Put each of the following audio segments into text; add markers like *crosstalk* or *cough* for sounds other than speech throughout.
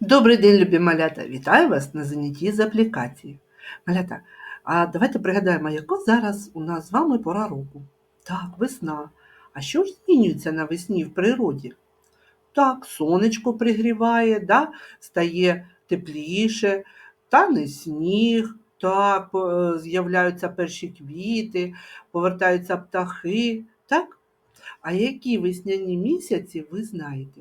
Добрий день, любі малята! Вітаю вас на занятті з аплікації. Малята, а давайте пригадаємо, яка зараз у нас з вами пора року. Так, весна. А що ж змінюється навесні в природі? Так, сонечко пригріває, да? стає тепліше, тане сніг, так, з'являються перші квіти, повертаються птахи. Так? А які весняні місяці ви знаєте?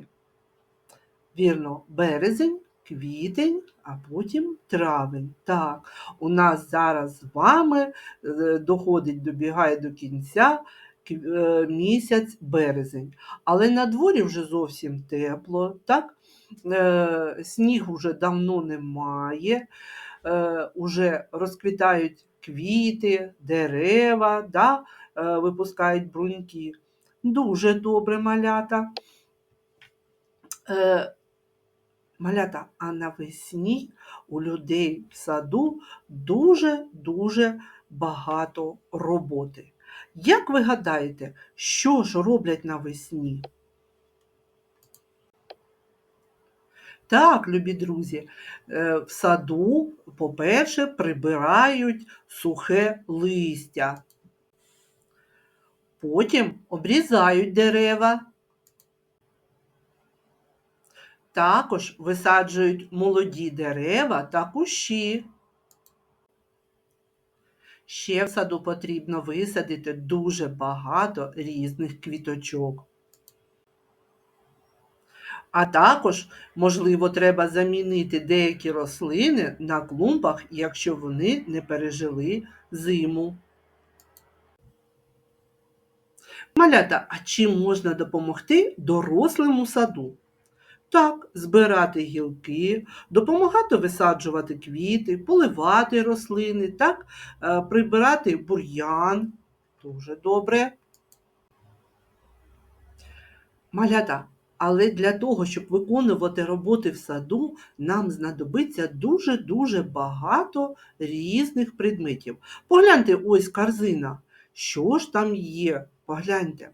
Вірно, березень, квітень, а потім травень. Так, у нас зараз з вами е, доходить, добігає до кінця е, місяць березень. Але на дворі вже зовсім тепло, так? Е, Сніг уже давно немає, е, уже розквітають квіти, дерева, да? випускають бруньки. Дуже добре малята. Малята, а навесні у людей в саду дуже-дуже багато роботи. Як ви гадаєте, що ж роблять навесні? Так, любі друзі, е, в саду, по-перше, прибирають сухе листя. Потім обрізають дерева. Також висаджують молоді дерева та кущі. Ще в саду потрібно висадити дуже багато різних квіточок. А також, можливо, треба замінити деякі рослини на клумбах, якщо вони не пережили зиму. Малята, а чим можна допомогти дорослим у саду? Так, збирати гілки, допомагати висаджувати квіти, поливати рослини, так, е, прибирати бур'ян. Дуже добре. Малята, але для того, щоб виконувати роботи в саду, нам знадобиться дуже-дуже багато різних предметів. Погляньте, ось корзина. Що ж там є? Погляньте.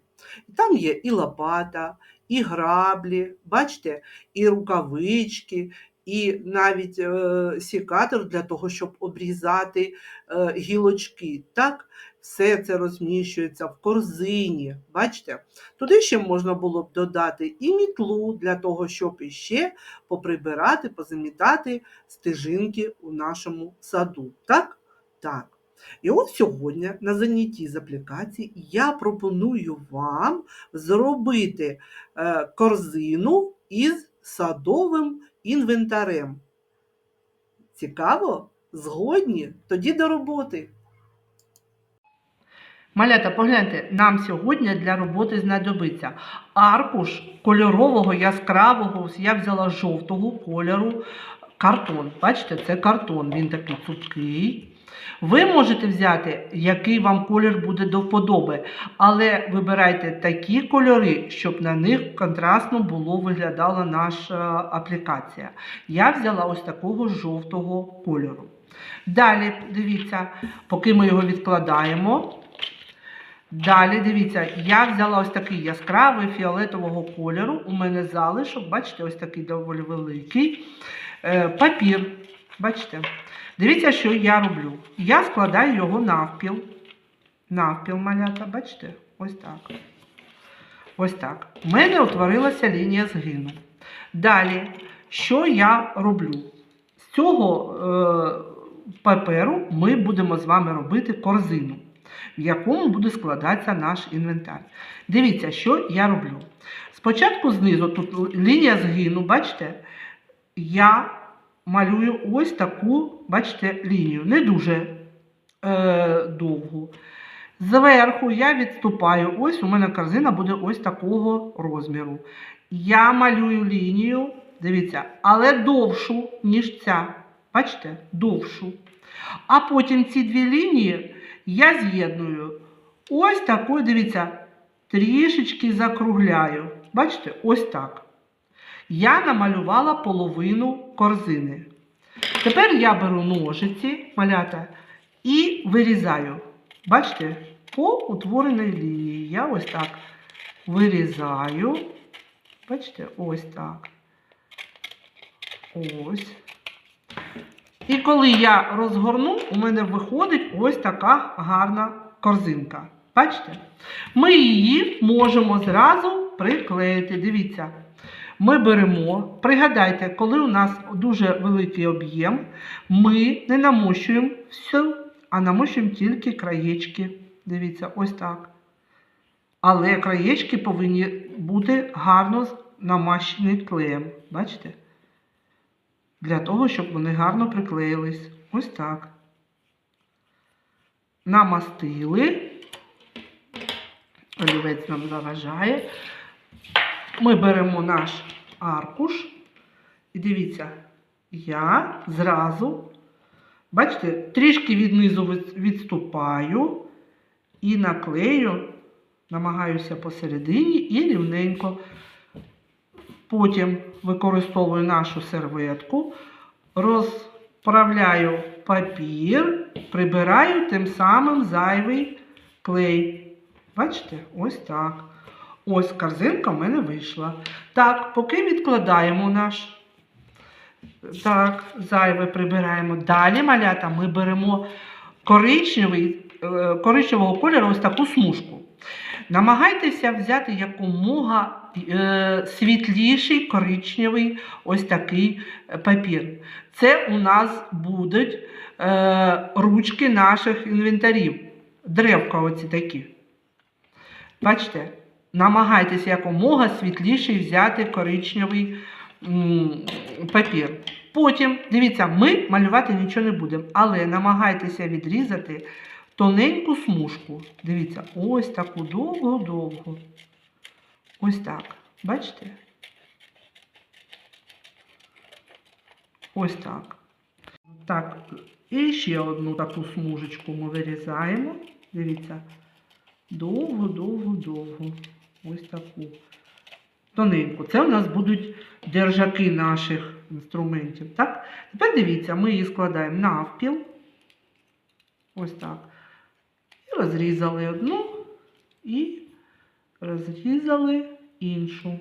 Там є і лопата, і граблі, бачите, і рукавички, і навіть е, сікатор для того, щоб обрізати е, гілочки. Так, все це розміщується в корзині. Бачите? Туди ще можна було б додати і мітлу для того, щоб іще поприбирати, позамітати стежинки у нашому саду. Так? Так. І от сьогодні на занятті з аплікації я пропоную вам зробити е, корзину із садовим інвентарем. Цікаво? Згодні? Тоді до роботи. Малята, погляньте, нам сьогодні для роботи знадобиться аркуш кольорового яскравого, я взяла жовтого кольору картон. Бачите, це картон, він такий цупкий. Ви можете взяти, який вам колір буде до вподоби, але вибирайте такі кольори, щоб на них контрастно було виглядала наша аплікація. Я взяла ось такого жовтого кольору. Далі, дивіться, поки ми його відкладаємо. Далі, дивіться, я взяла ось такий яскравий фіолетового кольору. У мене залишок, бачите, ось такий доволі великий. Е, папір. Бачите? Дивіться, що я роблю. Я складаю його навпіл. Навпіл малята, бачите? Ось так. Ось так. У мене утворилася лінія згину. Далі, що я роблю? З цього е, паперу ми будемо з вами робити корзину, в якому буде складатися наш інвентар. Дивіться, що я роблю. Спочатку знизу, тут лінія згину, бачите, я малюю ось таку, бачите, лінію, не дуже е, довгу. Зверху я відступаю, ось у мене корзина буде ось такого розміру. Я малюю лінію, дивіться, але довшу, ніж ця. Бачите? Довшу. А потім ці дві лінії я з'єдную. Ось такою, дивіться, трішечки закругляю. Бачите, ось так. Я намалювала половину корзини. Тепер я беру ножиці, малята, і вирізаю. Бачите, по утвореній лінії. Я ось так вирізаю. Бачите, ось так. Ось. І коли я розгорну, у мене виходить ось така гарна корзинка. Бачите? Ми її можемо зразу приклеїти. Дивіться. Ми беремо, пригадайте, коли у нас дуже великий об'єм, ми не намощуємо все, а намощуємо тільки краєчки. Дивіться, ось так. Але краєчки повинні бути гарно намащені клеєм. Бачите? Для того, щоб вони гарно приклеїлись. Ось так. Намастили. Олівець нам заважає. Ми беремо наш аркуш. І дивіться, я зразу, бачите, трішки віднизу відступаю і наклею, намагаюся посередині і рівненько. Потім використовую нашу серветку, розправляю папір, прибираю тим самим зайвий клей. Бачите? Ось так. Ось корзинка в мене вийшла. Так, поки відкладаємо наш. Так, зайве прибираємо. Далі, малята, ми беремо коричневий, е, коричневого кольору ось таку смужку. Намагайтеся взяти якомога е, світліший коричневий ось такий папір. Це у нас будуть е, ручки наших інвентарів. Древка оці такі. Бачите? Намагайтеся якомога світліший взяти коричневий папір. Потім, дивіться, ми малювати нічого не будемо, але намагайтеся відрізати тоненьку смужку. Дивіться, ось таку довгу-довгу. Ось так. Бачите? Ось так. Так, і ще одну таку смужечку ми вирізаємо. Дивіться. Довго, довго, довго. Ось таку. Тоненьку. Це у нас будуть держаки наших інструментів. Так? Тепер дивіться, ми її складаємо навпіл. Ось так. І розрізали одну і розрізали іншу.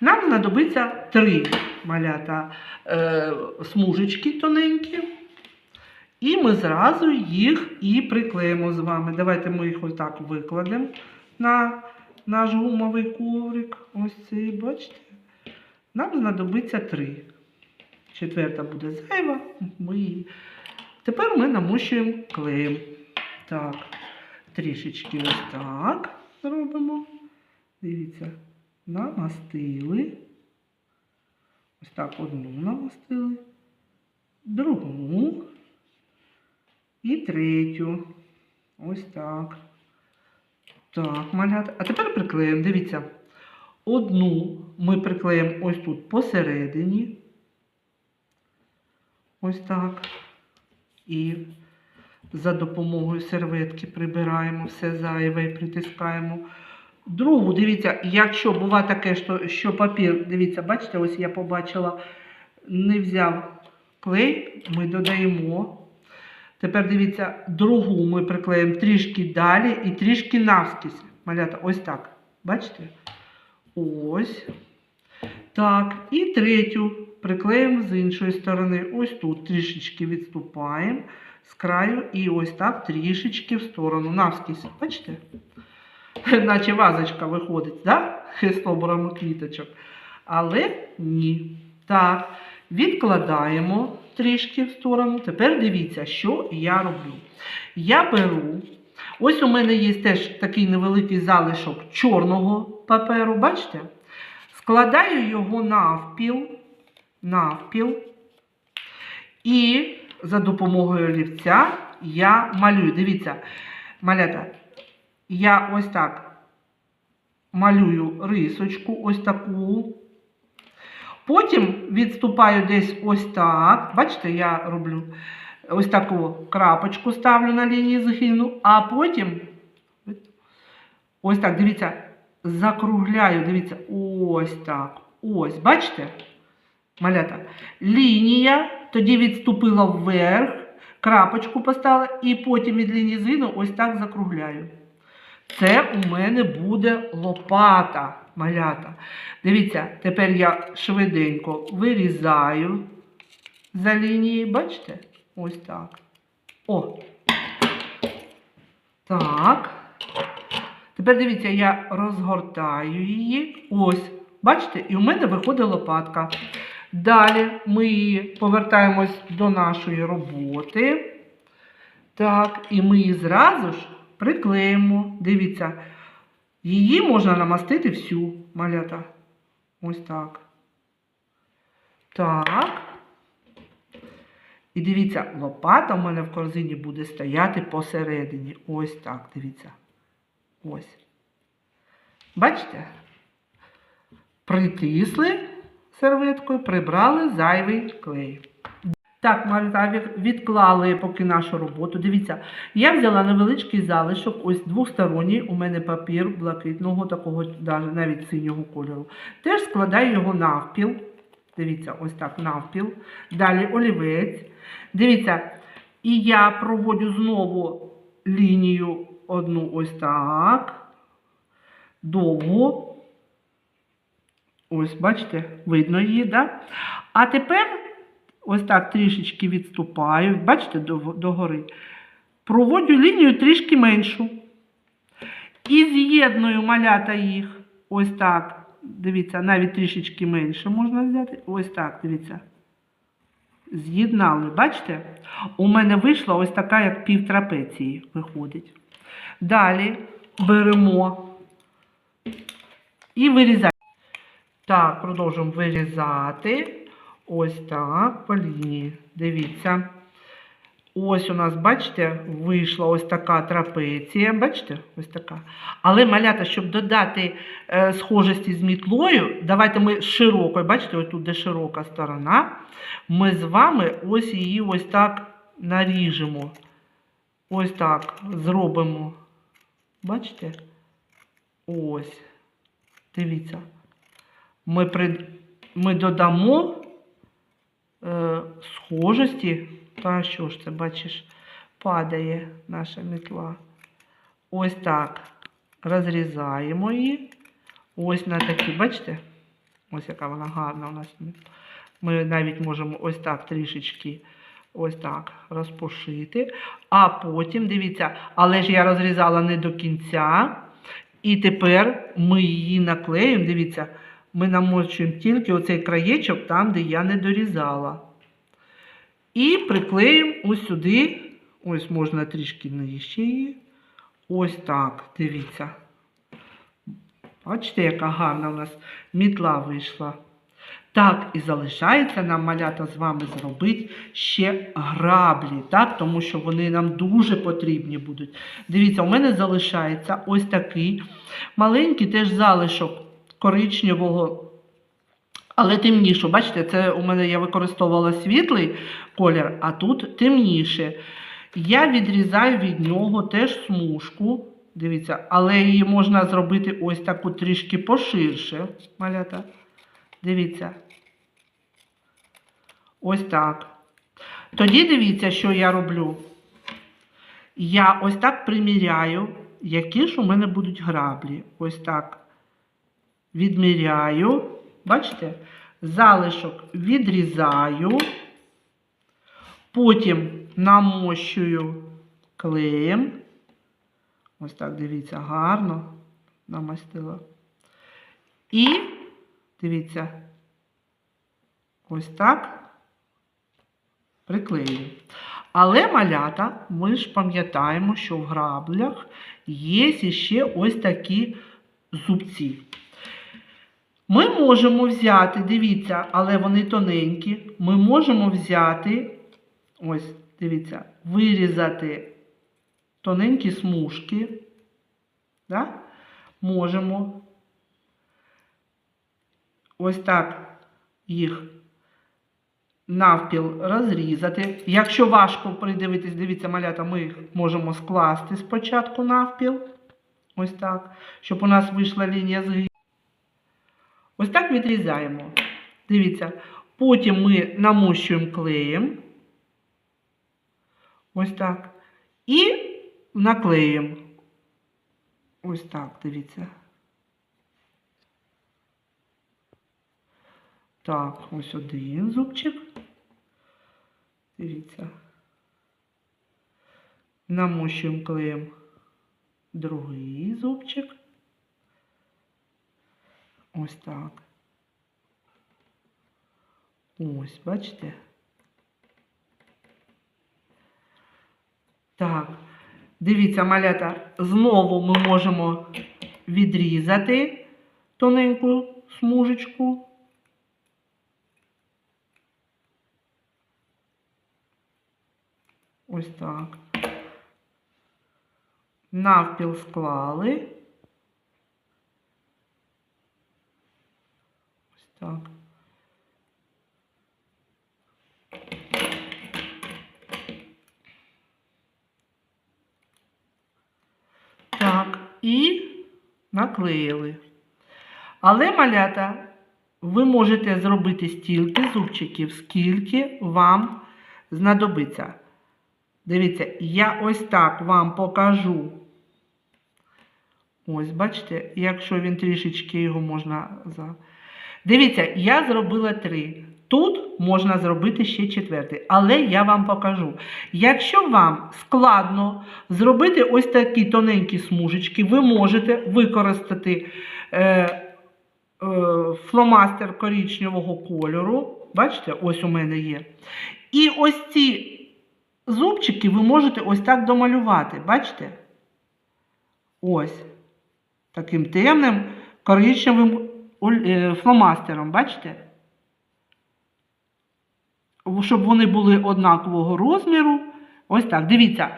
Нам знадобиться три малята е, смужечки тоненькі. І ми зразу їх і приклеїмо з вами. Давайте ми їх ось так викладемо на наш гумовий коврик. Ось цей, бачите? Нам знадобиться три. Четверта буде зайва. Ми. Тепер ми намощуємо клеєм. Так, трішечки ось так зробимо. Дивіться, намастили. Ось так одну намастили, другу і третю. Ось так. Так, малята. А тепер приклеїмо. Дивіться. Одну ми приклеїмо ось тут посередині. Ось так. І за допомогою серветки прибираємо все зайве і притискаємо. Другу, дивіться, якщо буває таке, що, що папір, дивіться, бачите, ось я побачила, не взяв клей, ми додаємо. Тепер дивіться, другу ми приклеїмо трішки далі і трішки навскізь. Малята, ось так. Бачите? Ось. Так, і третю приклеїмо з іншої сторони. Ось тут трішечки відступаємо з краю і ось так трішечки в сторону. Навскізь. Бачите? *laughs* Наче вазочка виходить, да? З стовбурами квіточок. Але ні. Так, відкладаємо трішки в сторону. Тепер дивіться, що я роблю. Я беру, ось у мене є теж такий невеликий залишок чорного паперу, бачите? Складаю його навпіл, навпіл. І за допомогою олівця я малюю. Дивіться, малята, я ось так малюю рисочку, ось таку. Потім відступаю десь ось так. Бачите, я роблю ось таку крапочку ставлю на лінії згину, а потім ось так, дивіться, закругляю, дивіться, ось так. Ось, бачите? Малята. Lінія, тоді відступила вверх, крапочку поставила, і потім від лінії згину ось так закругляю. Це у мене буде лопата. Малята. Дивіться, тепер я швиденько вирізаю за лінії, бачите? Ось так. О. Так. Тепер дивіться, я розгортаю її. Ось. Бачите? І у мене виходить лопатка. Далі ми повертаємось до нашої роботи. Так, і ми її зразу ж приклеїмо. Дивіться, її можна намастити всю малята. Ось так. Так. І дивіться, лопата в мене в корзині буде стояти посередині. Ось так, дивіться. Ось. Бачите? Притисли серветкою, прибрали зайвий клей. Так, Марта, відклали поки нашу роботу. Дивіться, я взяла невеличкий залишок, ось двосторонній у мене папір блакитного, такого навіть синього кольору. Теж складаю його навпіл. Дивіться, ось так, навпіл. Далі олівець. Дивіться, і я проводжу знову лінію одну ось так. Довго. Ось, бачите, видно її, да? А тепер ось так трішечки відступаю, бачите, до, догори. Проводжу лінію трішки меншу. І з'єдную малята їх. Ось так. Дивіться, навіть трішечки менше можна взяти. Ось так, дивіться. З'єднали, бачите? У мене вийшла ось така, як півтрапеції виходить. Далі беремо і вирізаємо. Так, продовжуємо вирізати. Ось так, по лінії. Дивіться. Ось у нас, бачите, вийшла ось така трапеція. Бачите? Ось така. Але малята, щоб додати е, схожості з мітлою, давайте ми широкою, бачите, ось тут де широка сторона, ми з вами ось її ось так наріжемо. Ось так зробимо. Бачите? Ось. Дивіться. Ми, при... ми додамо е, схожості. Та що ж це, бачиш, падає наша мітла. Ось так. Розрізаємо її. Ось на такі, бачите? Ось яка вона гарна у нас. Ми навіть можемо ось так трішечки ось так розпушити. А потім, дивіться, але ж я розрізала не до кінця. І тепер ми її наклеїмо. Дивіться, ми намочуємо тільки оцей краєчок там, де я не дорізала. І приклеїмо ось сюди. Ось можна трішки нижче її. Ось так, дивіться. Бачите, яка гарна у нас мітла вийшла. Так, і залишається нам малята з вами зробити ще граблі, так? тому що вони нам дуже потрібні будуть. Дивіться, у мене залишається ось такий маленький теж залишок коричневого, але темнішого. Бачите, це у мене я використовувала світлий колір, а тут темніше. Я відрізаю від нього теж смужку. Дивіться, але її можна зробити ось таку трішки поширше. Малята. Дивіться. Ось так. Тоді дивіться, що я роблю. Я ось так приміряю, які ж у мене будуть граблі. Ось так. Відміряю. Бачите? Залишок відрізаю. Потім намощую клеєм. Ось так, дивіться, гарно намастила. І Дивіться, ось так приклеюємо. Але малята, ми ж пам'ятаємо, що в граблях є ще ось такі зубці. Ми можемо взяти, дивіться, але вони тоненькі, ми можемо взяти, ось, дивіться, вирізати тоненькі смужки. Да? Можемо ось так їх навпіл розрізати. Якщо важко придивитись, дивіться, малята, ми їх можемо скласти спочатку навпіл. Ось так, щоб у нас вийшла лінія згину. Ось так відрізаємо. Дивіться, потім ми намощуємо клеєм. Ось так. І наклеїмо. Ось так, дивіться. Так, ось один зубчик. Дивіться. Намощуємо клеєм другий зубчик. Ось так. Ось, бачите? Так. Дивіться, малята, знову ми можемо відрізати тоненьку смужечку. Ось так. Навпіл склали. Ось так. Так, і наклеїли. Але, малята, ви можете зробити стільки зубчиків, скільки вам знадобиться. Дивіться, я ось так вам покажу. Ось, бачите, якщо він трішечки його можна за. Дивіться, я зробила три. Тут можна зробити ще четвертий, але я вам покажу. Якщо вам складно зробити ось такі тоненькі смужечки, ви можете використати е, е, фломастер коричневого кольору. Бачите, ось у мене є. І ось ці зубчики ви можете ось так домалювати. Бачите? Ось. Таким темним коричневим фломастером. Бачите? Щоб вони були однакового розміру. Ось так. Дивіться.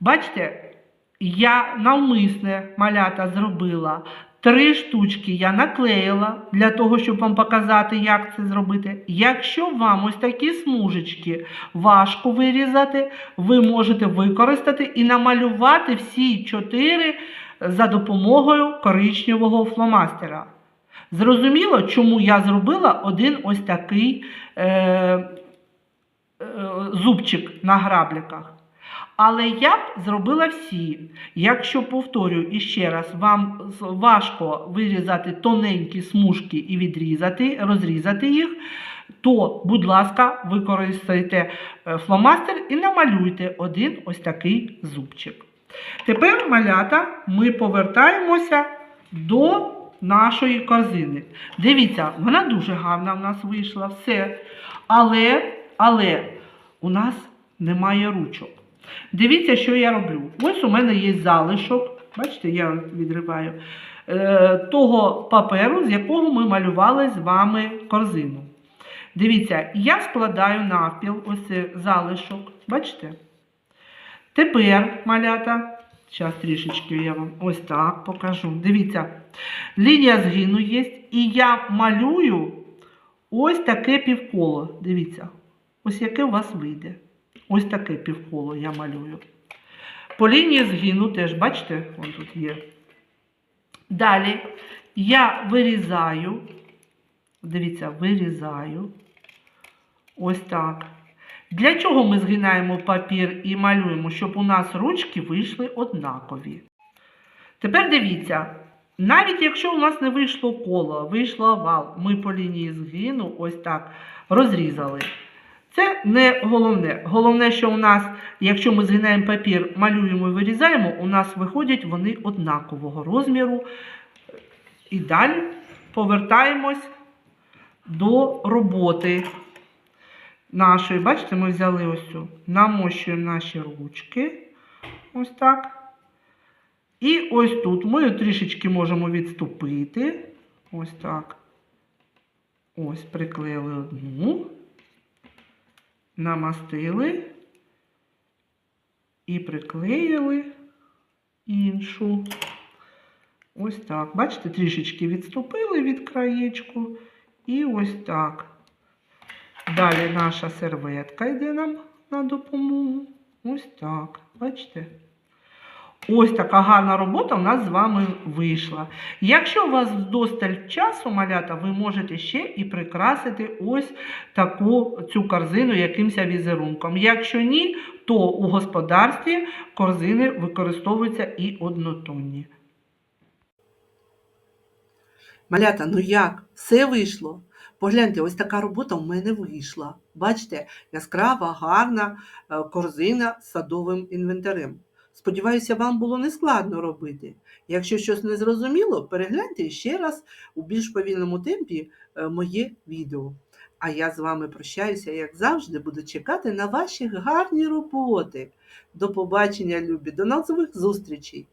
Бачите, я навмисне малята зробила. Три штучки я наклеїла для того, щоб вам показати, як це зробити. Якщо вам ось такі смужечки важко вирізати, ви можете використати і намалювати всі чотири за допомогою коричневого фломастера. Зрозуміло, чому я зробила один ось такий е, е, зубчик на грабликах. Але я б зробила всі. Якщо повторюю іще раз, вам важко вирізати тоненькі смужки і відрізати, розрізати їх, то, будь ласка, використайте е, фломастер і намалюйте один ось такий зубчик. Тепер, малята, ми повертаємося до нашої корзини. Дивіться, вона дуже гарна в нас вийшла, все. Але, але у нас немає ручок. Дивіться, що я роблю. Ось у мене є залишок. Бачите, я відриваю е, того паперу, з якого ми малювали з вами корзину. Дивіться, я складаю навпіл ось залишок. Бачите? Тепер, малята, зараз трішечки я вам ось так покажу. Дивіться, лінія згину є, і я малюю ось таке півколо. Дивіться, ось яке у вас вийде. Ось таке півколо я малюю. По лінії згину теж, бачите, вон тут є. Далі я вирізаю, дивіться, вирізаю. Ось так. Для чого ми згинаємо папір і малюємо, щоб у нас ручки вийшли однакові. Тепер дивіться, навіть якщо у нас не вийшло коло, вийшло овал, ми по лінії згину ось так розрізали. Це не головне. Головне, що у нас, якщо ми згинаємо папір, малюємо і вирізаємо, у нас виходять вони однакового розміру. І далі повертаємось до роботи нашої. Бачите, ми взяли ось цю, намощуємо наші ручки. Ось так. І ось тут ми трішечки можемо відступити. Ось так. Ось, приклеїли одну, намастили і приклеїли іншу. Ось так. Бачите, трішечки відступили від краєчку. І ось так. Далі наша серветка йде нам на допомогу. Ось так. Бачите? Ось така гарна робота у нас з вами вийшла. Якщо у вас вдосталь часу, малята, ви можете ще і прикрасити ось таку цю корзину якимось візерунком. Якщо ні, то у господарстві корзини використовуються і однотонні. Малята, ну як? Все вийшло? Погляньте, ось така робота в мене вийшла. Бачите, яскрава, гарна е, корзина з садовим інвентарем. Сподіваюся, вам було нескладно робити. Якщо щось не зрозуміло, перегляньте ще раз у більш повільному темпі е, моє відео. А я з вами прощаюся, як завжди, буду чекати на ваші гарні роботи. До побачення, любі, до нових зустрічей!